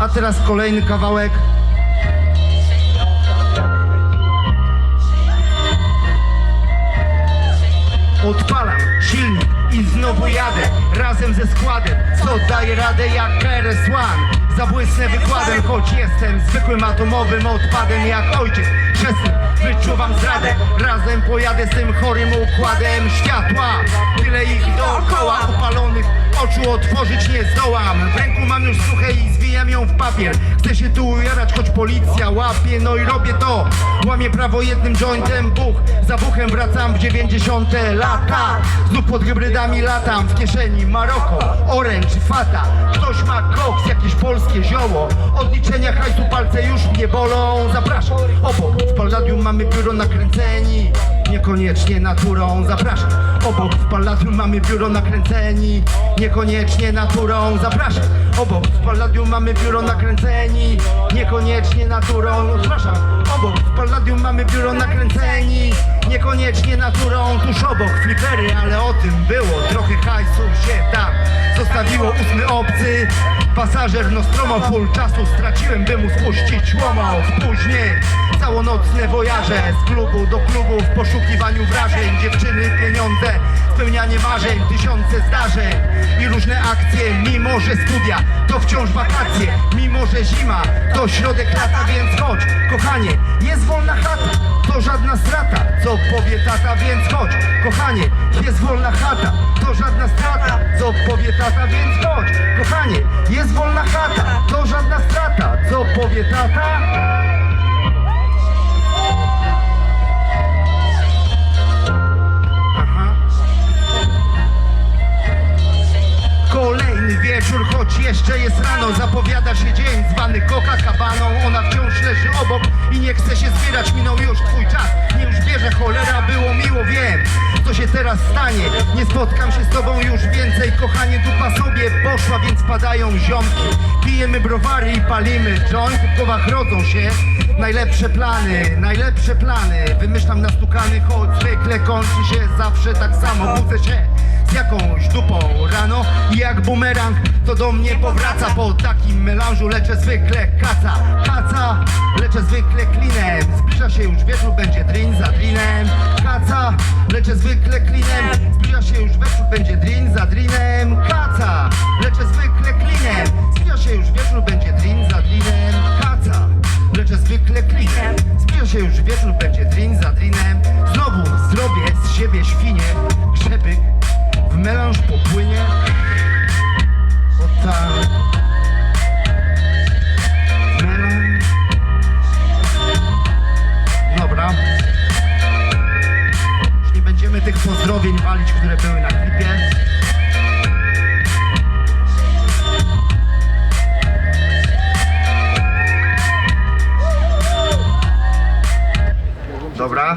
A teraz kolejny kawałek. Razem ze składem, co daje radę jak KRS-One Zabłysnę wykładem, choć jestem zwykłym atomowym odpadem Jak ojciec chrzestny, wyczuwam zradę Razem pojadę z tym chorym układem światła. Tyle ich dookoła upalonych Oczu otworzyć nie zdołam. W ręku mam już suche i zwijam ją w papier. Chcę się tu ujarać, choć policja łapie No i robię to, łamię prawo jednym jointem Buch, za buchem wracam w 90 lata Znów pod hybrydami latam W kieszeni Maroko, Orange, Fata. Ktoś ma koks, jakieś polskie zioło. Odliczenia hajsu palce już mnie bolą. Zapraszam, obok w Palladium mamy biuro nakręceni. Niekoniecznie naturą. Zapraszam, obok. W Palladium mamy biuro nakręceni. Niekoniecznie naturą. Zapraszam, obok. W Palladium mamy biuro nakręceni. Niekoniecznie naturą. Zapraszam, obok. W Palladium mamy biuro nakręceni. Niekoniecznie naturą. Tuż obok. Flipery, ale o tym było. Trochę hajsu się tam Zostawiło. Ósmy obcy. Pasażer Nostromo full czasu straciłem, by mu spuścić łomow Później całonocne wojaże Z klubu do klubu w poszukiwaniu wrażeń. Dziewczyny, pieniądze, spełnianie marzeń Tysiące zdarzeń i różne akcje. Mimo, że studia to wciąż wakacje Mimo, że zima to środek lata Więc chodź, kochanie, jest wolna chata To żadna strata, co powie tata Więc chodź, kochanie, jest wolna chata To żadna strata, co powie tata Więc chodź, kochanie, jest wolna chata To żadna strata, co powie tata wieczór, choć jeszcze jest rano Zapowiada się dzień zwany koka kabaną Ona wciąż leży obok i nie chce się zbierać. Minął już twój czas, nie już bierze cholera Było miło, wiem, co się teraz stanie. Nie spotkam się z tobą już więcej Kochanie, dupa sobie poszła, więc padają ziomki. Pijemy browary i palimy joint. W głowach rodzą się najlepsze plany Najlepsze plany. Wymyślam na stukany, choć zwykle kończy się zawsze tak samo. Budzę się jak bumerang to do mnie powraca. Po takim melanżu leczę zwykle kaca, kaca leczę zwykle klinem zbliża się już wieczór, będzie drin za drinem. Kaca, leczę zwykle klinem zbliża się już wieczór, będzie drin za drinem. Kaca, leczę zwykle klinem zbliża się już wieczór, będzie drin za drinem. Kaca, leczę zwykle klinem zbliża się już wieczór, będzie drin za drinem. Znowu zrobię z siebie świnie tych pozdrowień walić, które były na klipie. Dobra